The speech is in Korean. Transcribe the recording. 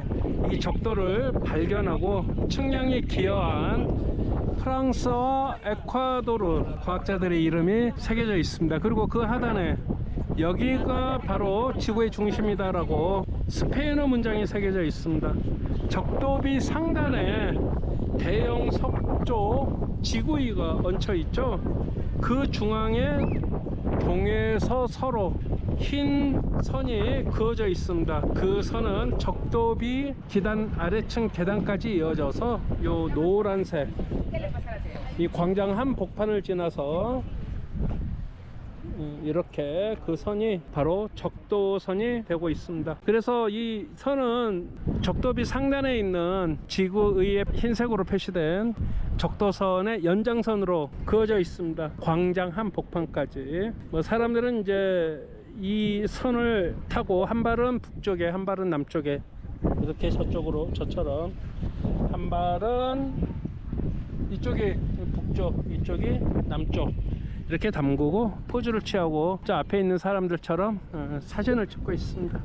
이 적도를 발견하고 측량에 기여한 프랑스와 에콰도르 과학자들의 이름이 새겨져 있습니다. 그리고 그 하단에 여기가 바로 지구의 중심이다라고 스페인어 문장이 새겨져 있습니다. 적도비 상단에 대형 석조 지구이가 얹혀 있죠. 그 중앙에 동에서 서로 흰 선이 그어져 있습니다. 그 선은 적도비 기단 아래층 계단까지 이어져서 요 노란색 이 광장 한 복판을 지나서 음, 이렇게 그 선이 바로 적도선이 되고 있습니다. 그래서 이 선은 적도비 상단에 있는 지구의 흰색으로 표시된 적도선의 연장선으로 그어져 있습니다. 광장 한 복판까지. 뭐 사람들은 이제 이 선을 타고 한 발은 북쪽에 한 발은 남쪽에 이렇게 저쪽으로 저처럼 한 발은 이쪽이 북쪽 이쪽이 남쪽 이렇게 담그고 포즈를 취하고 저 앞에 있는 사람들처럼 어, 사진을 찍고 있습니다